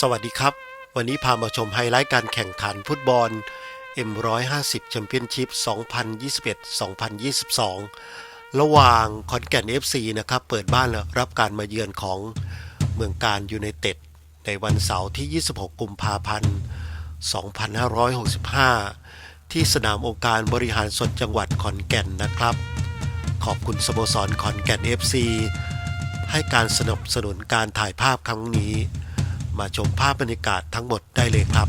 สวัสดีครับ วันนี้พามาชมไฮไลท์การแข่งขันฟุตบอล M150 แชมเปี้ยนชิพ2021-2022 ระหว่างขอนแก่น FC นะครับ เปิดบ้านรับการมาเยือนของเมืองการยูไนเต็ด ในวันเสาร์ที่ 26 กุมภาพันธ์ 2565 ที่สนามองค์การบริหารส่วนจังหวัดขอนแก่นนะครับ ขอบคุณสโมสรขอนแก่น FC ให้การสนับสนุนการถ่ายภาพครั้งนี้ มาชมภาพบรรยากาศทั้งหมดได้เลยครับ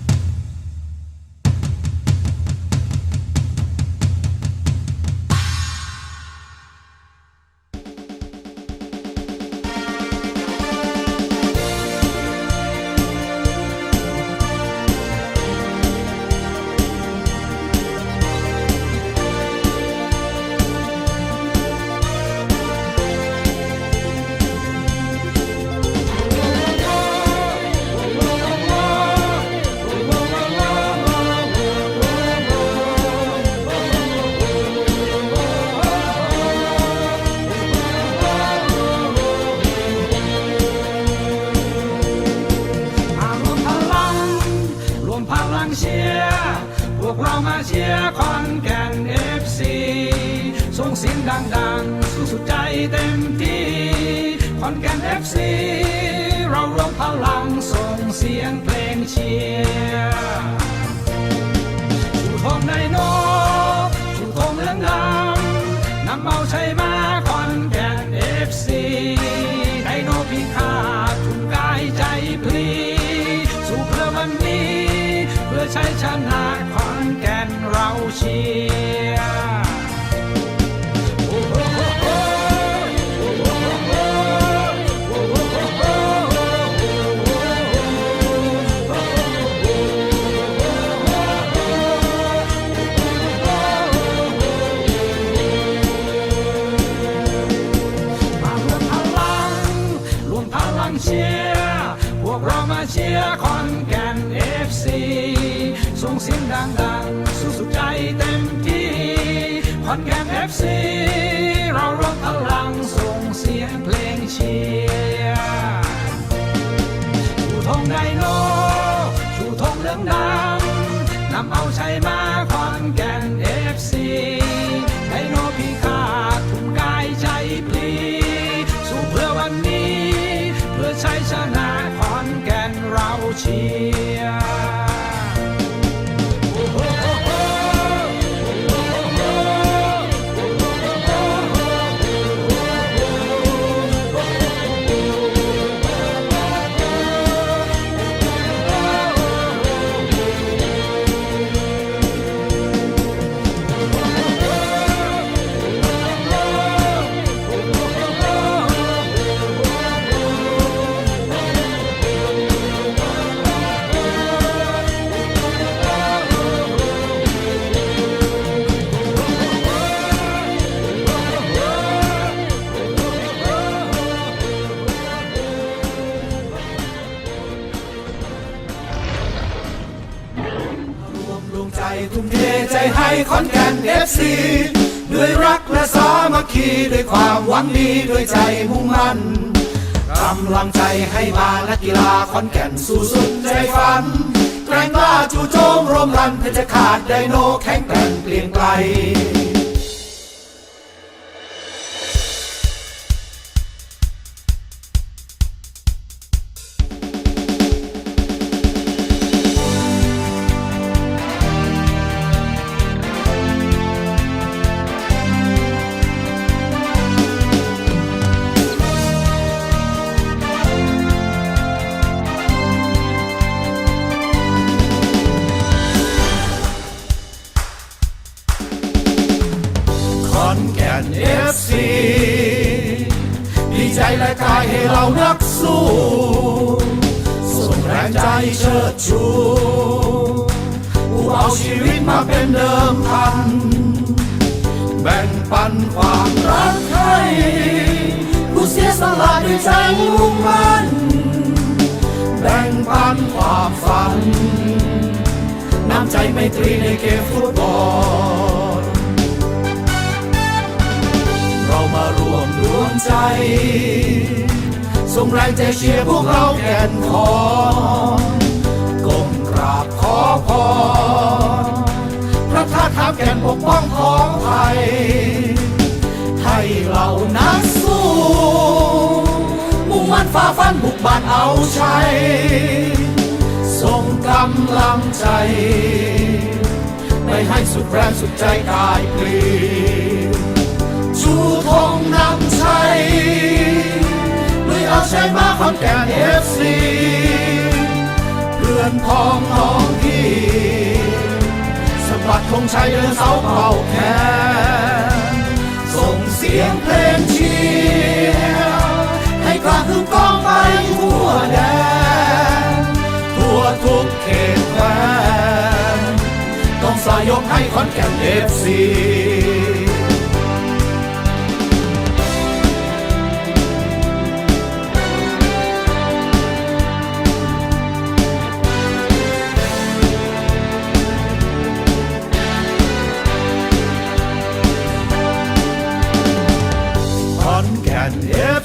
สู้สุดใจเต็มที่คอนแก่นเอฟซีเรารวมพลังส่งเสียงเพลงเชียร์ชูธงในโนชูธงเหลืองดำนำเอาชัยมาคอนแก่นเอฟซีไดโนพิฆาตทุนกายใจพลีสู้เพื่อวันนี้ เพื่อใชัยชนะขอนแก่นเราเชียร์ อนแก่นเอฟซีเรารวมพลังส่งเสียงเพลงเชียร์ชูธงไดโนชูธงเหลืองดำนำเอาชัยมาคอนแก่นเอฟซีไดโนพิฆาตทุนกายใจพลีสู้เพื่อวันนี้ เพื่อชัยชนะขอนแก่นเราเชียร์ นแก่นเอฟซีด้วยรักและสามัคคีด้วยความหวังดีด้วยใจมุ่งมั่นกำลังใจให้มานักกีฬาขอนแก่นสู้สุดใจฝัน แกร่งกล้าจู่โจมรวมรันเพชรขาดไดโนแข็งแกร่งเปลี่ยนไกล อนแก่นเอฟซีดีใจและกายให้เรานักสู้ส่งแรงใจเชิดชูผู้เอาชีวิตมาเป็นเดิมพัน แบ่งปันความรักให้ผู้เสียสละด้วยใจมุ่งมั่นแบ่งปันความฝัน น้ำใจไมตรีในเกมฟุตบอล วงใจส่งแรงใจเชียร์พวกเราแก่นคอนก้มกราบขอพรพระธาตุขามแก่นปกป้องของไทย ให้เหล่านักสู้มุ่งมั่นฝ่าฟันบุกบานเอาชัยส่งกำลังใจ ไปให้สุดแรงสุดใจกายปลี ชัยลุยเอาชัยมาขอนแก่นเอฟซีเพื่อนพ้องน้องพี่สะบัดธงชัยเดินเสาเป่าแขนส่งเสียงเพลงเชียร์ให้กลางคืนกองไปทั่วแดนทั่วทุกเขตแควนต้องสายกให้ขอนแก่นเอฟซี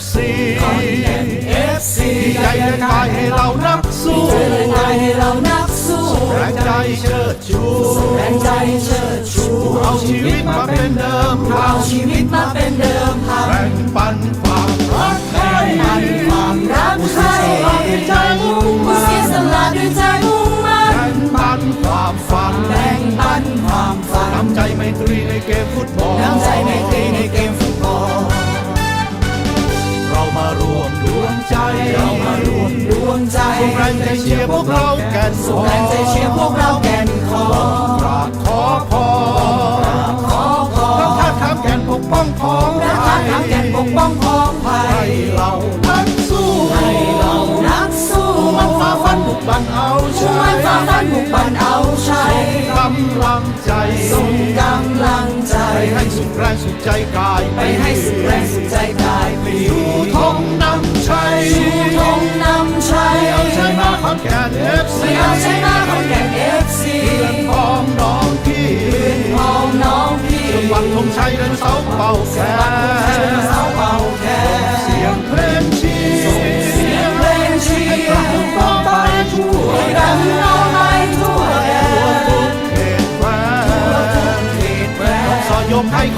เอฟซีเอฟซีใจแรงกายให้เรานักสู้แรงกายให้เรานักสู้แรงใจเชิดชูแรงใจเชิดชูเอาชีวิตมาเป็นเดิมพัเอานชีวิตมาเป็นเดิมพันแบ่งปันความรักให้ปันความรักให้ผู้ใจมุ่งผู้มั่เสียนสละด้วยใจมุ่งมั่นแบ่งปันความฝันแบ่งปันความฝันน้ำใจไมตรีในเกมฟุตบอลน้ำใจไมตรีในเกม เรามารวมดวงใจส่งแรงใจเชียร์พวกเราแก่นส่งแรงใจเชียร์พวกเราแก่นคอกราบขอพรขอพพระรธาตุขามแก่นปกป้องของพระธาตุขามแก่นปกป้องของไทให้ยเรานักสู้ให้เรานักสู้มันฝ่าฟันบุกบันเอามุ่งชัมั่นยฝ่าฟันบุกบันเอาชัยกำลังใจส่งกำลังใจ ไปให้สุดแรงสุดใจกายไปให้สุดแรงสุดใจกายปลีชูธงนำชัยชูธงนำชัยเอาชัยมาขอนแก่นเอฟซีไม่เอาชัยมา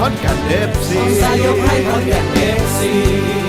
ขอนแก่นเอฟซีสายกให้คนแก่นเอฟซี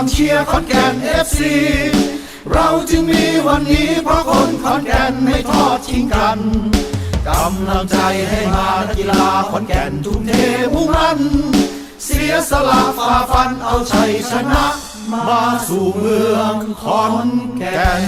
ความเชียร์ขอนแก่นเอฟซีเราจึงมีวันนี้เพราะคนขอนแก่นไม่ทอดทิ้งกันกำลังใจให้มานักกีฬาขอนแก่นทุ่มเทมุ่งมั่น เสียสละฝ่าฟันเอาชัยชนะ มาสู่เมืองขอนแก่น